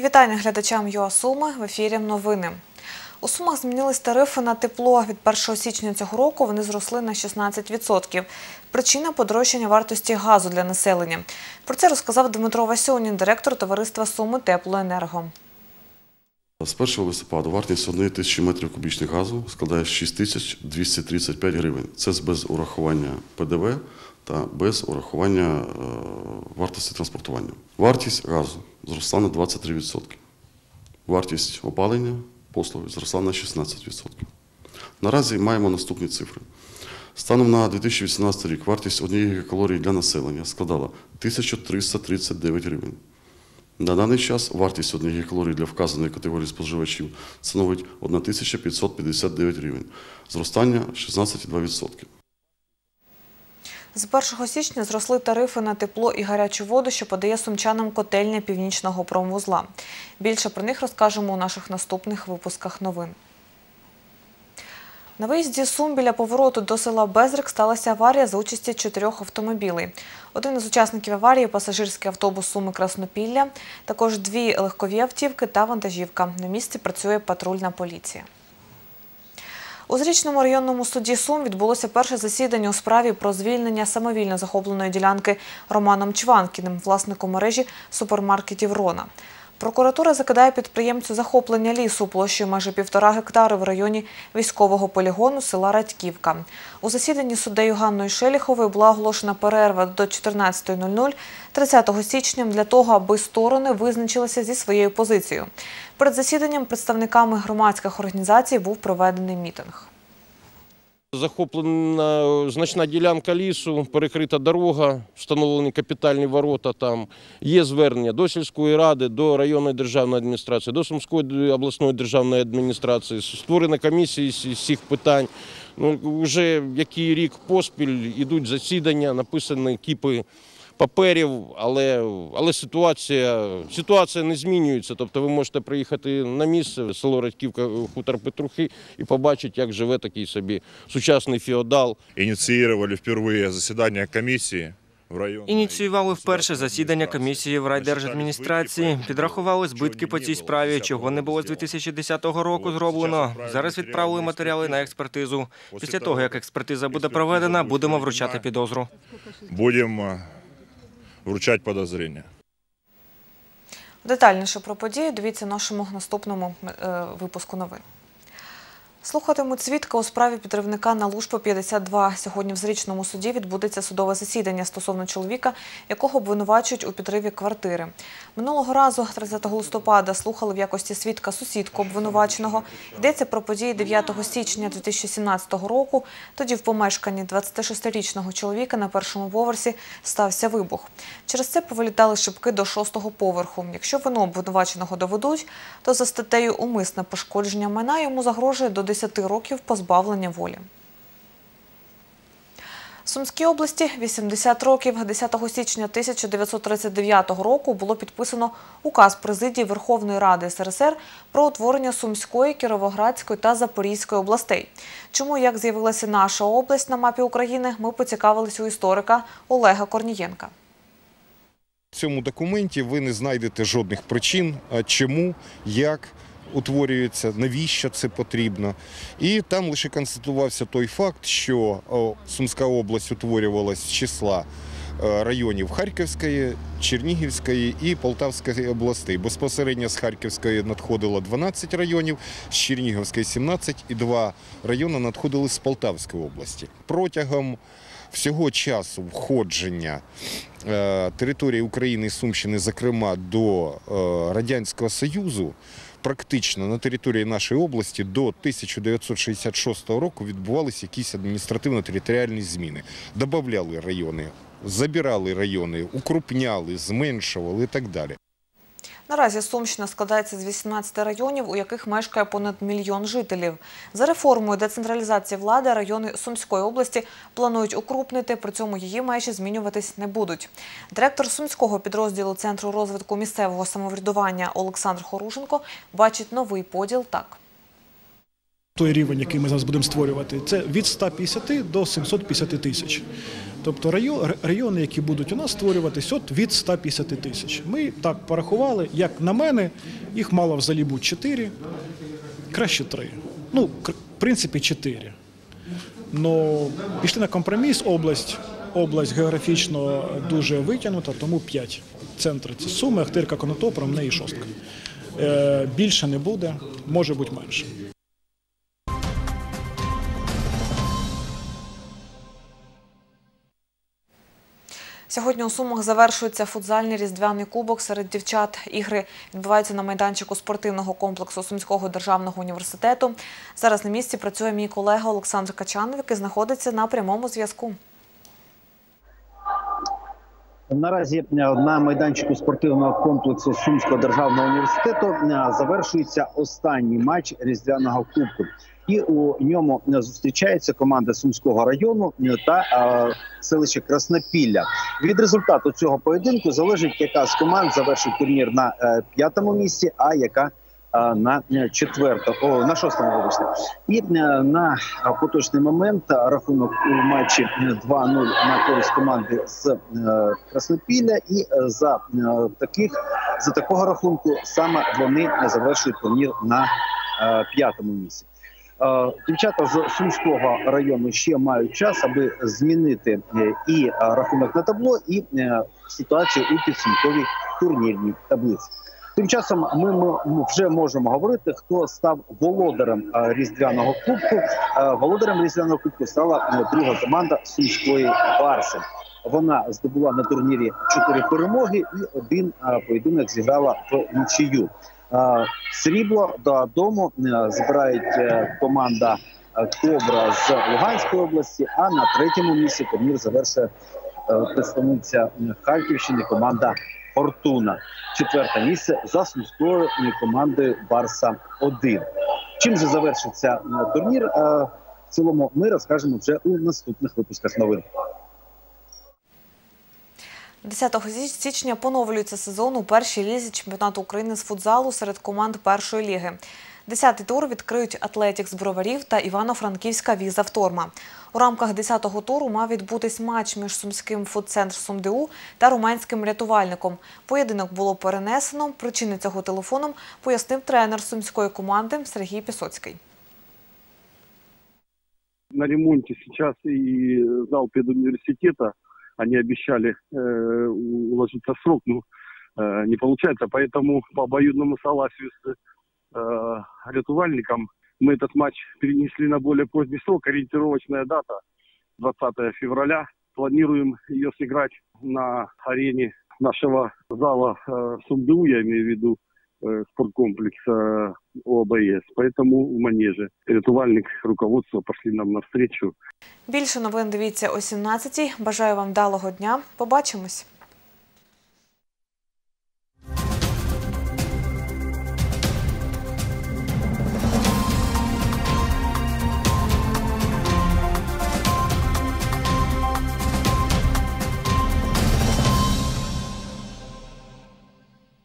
Мої вітання глядачам ЮА Суми в ефірі новини. У Сумах змінились тарифи на тепло. Від 1 січня цього року вони зросли на 16%. Причина – подорожчання вартості газу для населення. Про це розказав Дмитро Васюнін, директор товариства Суми Теплоенерго. З 1 листопада вартість 1 тисячі метрів кубічних газу складає 6235 гривень. Це без урахування ПДВ та без урахування е, вартості транспортування. Вартість газу зросла на 23%. Вартість опалення послуги зросла на 16%. Наразі маємо наступні цифри. Станом на 2018 рік вартість однієї гігакалорії для населення складала 1339 гривень. На даний час вартість однієї гігакалорії для вказаної категорії споживачів становить 1559 гривень, зростання 16,2%. З 1 січня зросли тарифи на тепло і гарячу воду, що подає сумчанам котельня північного промвузла. Більше про них розкажемо у наших наступних випусках новин. На виїзді Сум біля повороту до села Безрик сталася аварія за участі чотирьох автомобілей. Один із учасників аварії – пасажирський автобус Суми Краснопілля, також дві легкові автівки та вантажівка. На місці працює патрульна поліція. У Зрічному районному суді Сум відбулося перше засідання у справі про звільнення самовільно захопленої ділянки Романом Чванкіним, власником мережі супермаркетів Рона. Прокуратура закидає підприємцю захоплення лісу площею майже півтора гектари в районі військового полігону села Радьківка. У засіданні суддею Ганною Шеліховою була оголошена перерва до 14.00 30 січня для того, аби сторони визначилися зі своєю позицією. Перед засіданням представниками громадських організацій був проведений мітинг. Захоплена значна ділянка лісу, перекрита дорога, встановлені капітальні ворота. Там є звернення до сільської ради, до районної державної адміністрації, до Сумської обласної державної адміністрації. Створена комісія з цих питань. Ну, вже який рік поспіль ідуть засідання, написані кіпи паперів, але, але ситуація, ситуація не змінюється. Тобто ви можете приїхати на місце, село Радьківка, хутор Петрухи, і побачити, як живе такий собі сучасний феодал. инициировали впервые заседание комиссии в районе. Ініціювали вперше засідання комісії в райдержадміністрації, підрахували збитки по цій справі, чого не було з 2010 року зроблено. Зараз відправили матеріали на експертизу. Після того, як експертиза буде проведена, будемо вручати підозру. Будем вручать подозрения. Детальніше про подію дивіться нашому наступному е, випуску новин. Слухатимуть свідка у справі підривника на Лужпо 52. Сьогодні в Зрічному суді відбудеться судове засідання стосовно чоловіка, якого обвинувачують у підриві квартири. Минулого разу, 30 листопада, слухали в якості свідка сусідку обвинуваченого. Йдеться про події 9 січня 2017 року. Тоді в помешканні 26-річного чоловіка на першому поверсі стався вибух. Через це повилітали шибки до шостого поверху. Якщо вину обвинуваченого доведуть, то за статтею умисне пошкодження майна йому загрожує до 10 років позбавлення волі. Сумській області 80 років 10 січня 1939 року було підписано указ президії Верховної Ради СРСР про утворення Сумської, Кіровоградської та Запорізької областей. Чому як з'явилася наша область на мапі України, ми поцікавились у історика Олега Корнієнка. В цьому документі ви не знайдете жодних причин, чому, як утворюється, навіщо це потрібно. І там лише констатувався той факт, що Сумська область утворювалась з числа е, районів Харківської, Чернігівської і Полтавської областей. Безпосередньо з Харківської надходило 12 районів, з Чернігівської 17 і два райони надходили з Полтавської області. Протягом всього часу входження е, території України і Сумщини, зокрема до е, Радянського Союзу, практично на території нашої області до 1966 року відбувалися якісь адміністративно-територіальні зміни. Добавляли райони, забирали райони, укрупняли, зменшували і так далі. Наразі Сумщина складається з 18 районів, у яких мешкає понад мільйон жителів. За реформою децентралізації влади райони Сумської області планують укрупнити, при цьому її межі змінюватись не будуть. Директор Сумського підрозділу Центру розвитку місцевого самоврядування Олександр Хорушенко бачить новий поділ так. той рівень, який ми зараз будемо створювати, це від 150 до 750 тисяч. Тобто райони, які будуть у нас створюватись, от від 150 тисяч. Ми так порахували, як на мене, їх мало взагалі бути 4, краще 3. Ну, в принципі, 4. Ну, пішли на компроміс, область, область географічно дуже витягнута, тому 5. Центри це Суми, Ахтирка, Конотоп, Ромне і Шостка. Е, більше не буде, може бути менше. Сьогодні у Сумах завершується футзальний різдвяний кубок серед дівчат. Ігри відбуваються на майданчику спортивного комплексу Сумського державного університету. Зараз на місці працює мій колега Олександр Качанов, який знаходиться на прямому зв'язку. Наразі е, на майданчику спортивного комплексу Сумського державного університету е, завершується останній матч різдвяного кубку, і у ньому е, зустрічається команда Сумського району та селище Краснопілля. Від результату цього поєдинку залежить, яка з команд завершить турнір на п'ятому місці, а яка на е, четвертому, о, на шостому вибачте. І е, на е, поточний момент е, рахунок у матчі е, 2-0 на користь команди з е, Краснопілля. І е, за е, таких за такого рахунку саме вони завершують турнір на е, п'ятому місці. Е, Дівчата з Сумського району ще мають час, аби змінити е, і е, рахунок на табло, і е, ситуацію у підсумковій турнірній таблиці. Тим часом ми, ми вже можемо говорити, хто став володарем е, різдвяного кубку. Е, Володарем різдвяного кубку стала е, друга команда Сумської Барси. Вона здобула на турнірі чотири перемоги і один поєдинок зіграла в нічию. Срібло додому збирають команда Кобра з Луганської області. А на третьому місці турнір завершує представниця Харківщини команда Фортуна. Четверте місце за е, командою Барса 1 Чим же завершиться е, турнір? е, В цілому ми розкажемо вже у наступних випусках новин. 10 січня поновлюється сезон у першій лізі чемпіонату України з футзалу серед команд першої ліги. Десятий тур відкриють Атлетік з Броварів та Івано-Франківська Віза Вторма. У рамках 10-го туру мав відбутись матч між сумським фудцентр СумДУ та румунським рятувальником. Поєдинок було перенесено. Причини цього телефоном пояснив тренер сумської команди Сергій Пісоцький. на ремонте сейчас и зал педуниверситета. Они обещали э, уложиться в срок, но э, не получается. Поэтому по обоюдному согласию с э, рятувальником мы этот матч перенесли на более поздний срок. Ориентировочная дата 20 февраля. Планируем ее сыграть на арене нашего зала э, СумДУ, я имею в виду, э, спорткомплекса э, ОАБС. Поэтому в манеже. Рятувальник, руководство пошли нам навстречу. Більше новин дивіться о 17-й. Бажаю вам вдалого дня. Побачимось.